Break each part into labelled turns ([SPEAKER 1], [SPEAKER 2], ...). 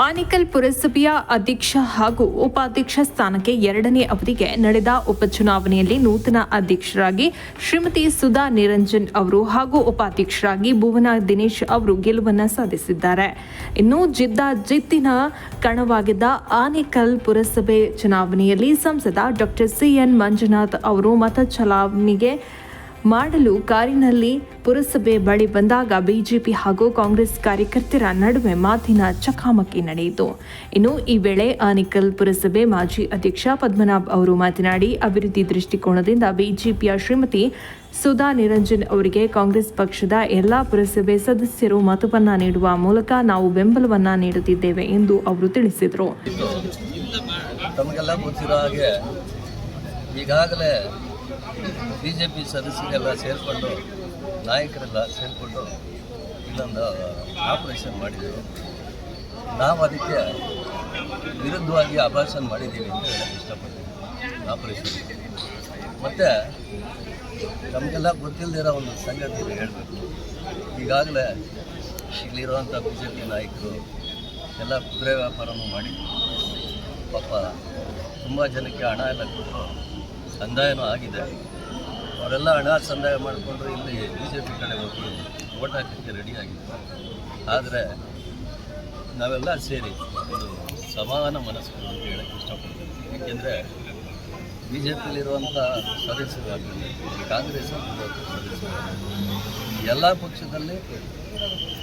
[SPEAKER 1] ಆನೇಕಲ್ ಪುರಸಭೆಯ ಅಧ್ಯಕ್ಷ ಹಾಗೂ ಉಪಾಧ್ಯಕ್ಷ ಸ್ಥಾನಕ್ಕೆ ಎರಡನೇ ಅವಧಿಗೆ ನಡೆದ ಉಪಚುನಾವಣೆಯಲ್ಲಿ ನೂತನ ಅಧ್ಯಕ್ಷರಾಗಿ ಶ್ರೀಮತಿ ಸುಧಾ ನಿರಂಜನ್ ಅವರು ಹಾಗೂ ಉಪಾಧ್ಯಕ್ಷರಾಗಿ ಭುವನ ದಿನೇಶ್ ಅವರು ಗೆಲುವನ್ನು ಸಾಧಿಸಿದ್ದಾರೆ. ಇನ್ನು ಜಿದ್ದಾಜಿದ್ದಿನ ಕಣವಾಗಿದ್ದ ಆನೇಕಲ್ ಪುರಸಭೆ ಚುನಾವಣೆಯಲ್ಲಿ ಸಂಸದ ಡಾಕ್ಟರ್ ಸಿಎನ್ ಮಂಜುನಾಥ್ ಅವರು ಮತ ಚಲಾವಣೆಗೆ ಮಾಡಲು ಕಾರಿನಲ್ಲಿ ಪುರಸಭೆ ಬಳಿ ಬಂದಾಗ ಬಿಜೆಪಿ ಹಾಗೂ ಕಾಂಗ್ರೆಸ್ ಕಾರ್ಯಕರ್ತರ ನಡುವೆ ಮಾತಿನ ಚಕಾಮಕಿ ನಡೆಯಿತು. ಇನ್ನು ಈ ವೇಳೆ ಆನಿಕಲ್ ಪುರಸಭೆ ಮಾಜಿ ಅಧ್ಯಕ್ಷ ಪದ್ಮನಾಭ್ ಅವರು ಮಾತನಾಡಿ, ಅಭಿವೃದ್ಧಿ ದೃಷ್ಟಿಕೋನದಿಂದ ಬಿಜೆಪಿಯ ಶ್ರೀಮತಿ ಸುಧಾ ನಿರಂಜನ್ ಅವರಿಗೆ ಕಾಂಗ್ರೆಸ್ ಪಕ್ಷದ ಎಲ್ಲಾ ಪುರಸಭೆ ಸದಸ್ಯರು ಮತವನ್ನ ನೀಡುವ ಮೂಲಕ ನಾವು ಬೆಂಬಲವನ್ನ ನೀಡುತ್ತಿದ್ದೇವೆ ಎಂದು ಅವರು ತಿಳಿಸಿದರು.
[SPEAKER 2] ಬಿ ಜೆ ಪಿ ಸದಸ್ಯರೆಲ್ಲ ಸೇರಿಕೊಂಡು, ನಾಯಕರೆಲ್ಲ ಸೇರಿಕೊಂಡು ಇಲ್ಲೊಂದು ಆಪರೇಷನ್ ಮಾಡಿದರು. ನಾವು ಅದಕ್ಕೆ ವಿರುದ್ಧವಾಗಿ ಆಪರೇಷನ್ ಮಾಡಿದ್ದೀವಿ ಅಂತ ಹೇಳಕ್ಕೆ ಇಷ್ಟಪಡ್ತೀನಿ. ಆಪರೇಷನ್ ಮತ್ತು ನಮಗೆಲ್ಲ ಗೊತ್ತಿಲ್ಲದಿರೋ ಒಂದು ಸಂಗತಿ ಹೇಳಬೇಕು. ಈಗಾಗಲೇ ಇಲ್ಲಿರುವಂಥ ಬಿ ಜೆ ಪಿ ನಾಯಕರು ಎಲ್ಲ ಕುದುರೆ ವ್ಯಾಪಾರನೂ ಮಾಡಿ ಪಾಪ ತುಂಬ ಜನಕ್ಕೆ ಹಣ ಎಲ್ಲ ಕೊಟ್ಟು ಸಂದಾಯನೂ ಆಗಿದೆ. ಅವರೆಲ್ಲ ಹಣ ಸಂದಾಯ ಮಾಡಿಕೊಂಡು ಇಲ್ಲಿ ಬಿ ಜೆ ಪಿ ಕಡೆ ಹೋಗಿ ಓಟ್ ಹಾಕಲಿಕ್ಕೆ ರೆಡಿಯಾಗಿತ್ತು ಆದರೆ ನಾವೆಲ್ಲ ಸೇರಿ ಒಂದು ಸಮಾನ ಮನಸ್ಸು ಅಂತ ಹೇಳಕ್ಕೆ ಇಷ್ಟಪಡ್ತೀವಿ. ಏಕೆಂದರೆ ಬಿ ಜೆ ಪಿಯಲ್ಲಿರುವಂಥ ಸದಸ್ಯರಾಗಲಿ ಕಾಂಗ್ರೆಸ್ ಸದಸ್ಯರು ಎಲ್ಲ ಪಕ್ಷದಲ್ಲಿ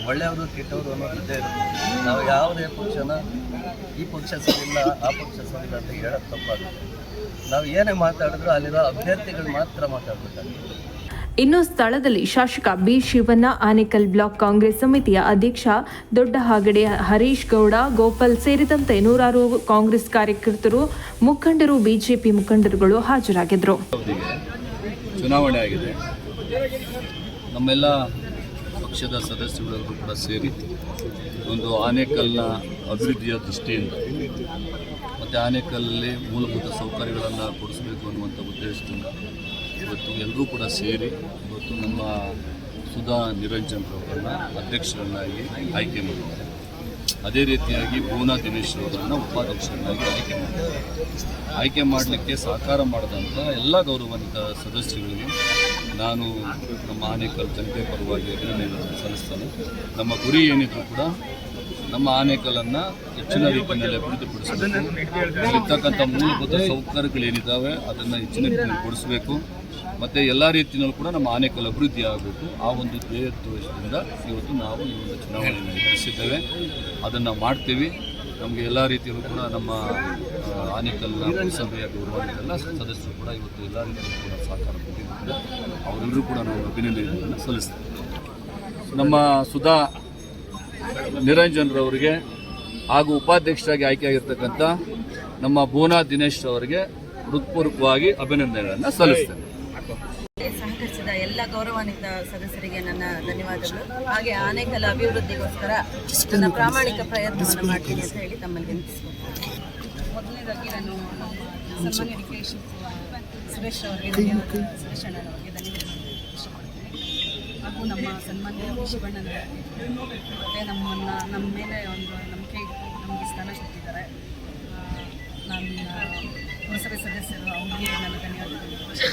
[SPEAKER 2] ಒಳ್ಳೆಯವರು ಕೆಟ್ಟವರು ಅನ್ನೋದು ಇದ್ದೇ ಇರುತ್ತೆ. ನಾವು ಯಾವುದೇ ಪಕ್ಷನ ಈ ಪಕ್ಷ ಸರಿಯಿಲ್ಲ, ಆ ಪಕ್ಷ ಸರಿಯಿಲ್ಲ ಅಂತ ಹೇಳೋದು ತಪ್ಪಾಗುತ್ತೆ. ನಾವು ಏನೇ ಮಾತಾಡಿದ್ರು ಅಲ್ಲಿರೋ ಅಭ್ಯರ್ಥಿಗಳು ಮಾತ್ರ ಮಾತಾಡಬೇಕಾಗುತ್ತೆ
[SPEAKER 1] ಇನ್ನು ಸ್ಥಳದಲ್ಲಿ ಶಾಸಕ ಬಿ ಶಿವಣ್ಣ ಆನೇಕಲ್ ಬ್ಲಾಕ್ ಕಾಂಗ್ರೆಸ್ ಸಮಿತಿಯ ಅಧ್ಯಕ್ಷ ದೊಡ್ಡ ಹಾಗಡೆ ಹರೀಶ್ ಗೌಡ ಗೋಪಾಲ್ ಸೇರಿದಂತೆ ನೂರಾರು ಕಾಂಗ್ರೆಸ್ ಕಾರ್ಯಕರ್ತರು ಮುಖಂಡರು ಬಿಜೆಪಿ ಮುಖಂಡರುಗಳು ಹಾಜರಾಗಿದ್ದರು.
[SPEAKER 3] ಚುನಾವಣೆ ಆಗಿದೆ. ನಮ್ಮೆಲ್ಲ ಪಕ್ಷದ ಸದಸ್ಯರೆಲ್ಲರೂ ಕೂಡ ಸೇರಿ ಒಂದು ಆನೇಕಲ್ನ ಅಭಿವೃದ್ಧಿಯ ದೃಷ್ಟಿಯಿಂದ ಮತ್ತು ಮೂಲಭೂತ ಸೌಕರ್ಯಗಳನ್ನು ಕೊಡಿಸಬೇಕು ಅನ್ನುವಂಥ ಉದ್ದೇಶದಿಂದ ಇವತ್ತು ಎಲ್ಲರೂ ಕೂಡ ಸೇರಿ ಇವತ್ತು ನಮ್ಮ ಸುಧಾ ನಿರಂಜನ್ ಅವರನ್ನು ಅಧ್ಯಕ್ಷರನ್ನಾಗಿ ಆಯ್ಕೆ ಮಾಡಿದ್ದಾರೆ. ಅದೇ ರೀತಿಯಾಗಿ ಭುವನ ದಿನೇಶ್ ಅವರನ್ನು ಉಪಾಧ್ಯಕ್ಷರನ್ನಾಗಿ ಆಯ್ಕೆ ಮಾಡಿದ್ದಾರೆ. ಆಯ್ಕೆ ಮಾಡಲಿಕ್ಕೆ ಸಹಕಾರ ಮಾಡಿದಂಥ ಎಲ್ಲ ಗೌರವಾನ್ವಿತ ಸದಸ್ಯಗಳಿಗೆ ನಾನು ನಮ್ಮ ಆನೇಕಲ್ ಜನತೆ ಪರವಾಗಿ ಅಭಿನಂದನೆಗಳನ್ನು ಸಲ್ಲಿಸ್ತೇನೆ. ನಮ್ಮ ಗುರಿ ಏನಿದ್ರು ಕೂಡ ನಮ್ಮ ಆನೆಕಲ್ಲನ್ನ ಹೆಚ್ಚಿನ ರೀತಿಯಲ್ಲಿ ಅಭಿವೃದ್ಧಿಪಡಿಸಬೇಕು. ಇರ್ತಕ್ಕಂಥ ಮೂಲಭೂತ ಸೌಕರ್ಯಗಳೇನಿದ್ದಾವೆ ಅದನ್ನು ಹೆಚ್ಚಿನ ರೀತಿಯಲ್ಲಿ ಕೊಡಿಸಬೇಕು. ಮತ್ತು ಎಲ್ಲ ರೀತಿಯಲ್ಲೂ ಕೂಡ ನಮ್ಮ ಆನೆಕಲ್ ಅಭಿವೃದ್ಧಿ ಆಗಬೇಕು. ಆ ಒಂದು ಧ್ಯೇಯತ್ವದಿಂದ ಇವತ್ತು ನಾವು ಈ ಒಂದು ಚುನಾವಣೆಯನ್ನು ಎದುರಿಸಿದ್ದೇವೆ. ಅದನ್ನು ಮಾಡ್ತೀವಿ. ನಮಗೆ ಎಲ್ಲ ರೀತಿಯಲ್ಲೂ ಕೂಡ ನಮ್ಮ ಆ, ಸಭೆಯ ಗೌರವಾನ್ವಿತ ಸದಸ್ಯರು ಕೂಡ ಇವತ್ತು ಎಲ್ಲ ರೀತಿಯಲ್ಲೂ ಕೂಡ ಸಹಕಾರ ಕೊಟ್ಟಿದ್ದಾರೆ. ಅವರೆಲ್ಲರೂ ಕೂಡ ನಾವು ಅಭಿನಂದನೆಗಳನ್ನು ಸಲ್ಲಿಸ್ತೇವೆ. ನಮ್ಮ ಸುಧಾ ನಿರಂಜನ್ರವರಿಗೆ ಹಾಗೂ ಉಪಾಧ್ಯಕ್ಷರಾಗಿ ಆಯ್ಕೆಯಾಗಿರ್ತಕ್ಕಂಥ ನಮ್ಮ ಭೂನಾ ದಿನೇಶ್ ಅವರಿಗೆ ಹೃತ್ಪೂರ್ವಕವಾಗಿ ಅಭಿನಂದನೆಗಳನ್ನು ಸಲ್ಲಿಸ್ತೇನೆ.
[SPEAKER 4] ಸಹಕರಿಸಿದ ಎಲ್ಲ ಗೌರವಾನ್ವಿತ ಸದಸ್ಯರಿಗೆ ನನ್ನ ಧನ್ಯವಾದಗಳು. ಹಾಗೆ ಆನೇಕಲ್ ಅಭಿವೃದ್ಧಿಗೋಸ್ಕರ ನನ್ನ ಪ್ರಾಮಾಣಿಕ ಪ್ರಯತ್ನವನ್ನು ಮಾಡ್ತೀನಿ ಅಂತ ಹೇಳಿ ತಮ್ಮಲ್ಲಿ ಮೊದಲನೇದಾಗಿ ನಾನು ಸುರೇಶ್ ಅವರಿಗೆ ನಮ್ಮ ಸನ್ಮಾನ್ಯ ಶಿವಣ್ಣನ ಮತ್ತು ನಮ್ಮನ್ನು ನಮ್ಮ ಮೇಲೆ ಒಂದು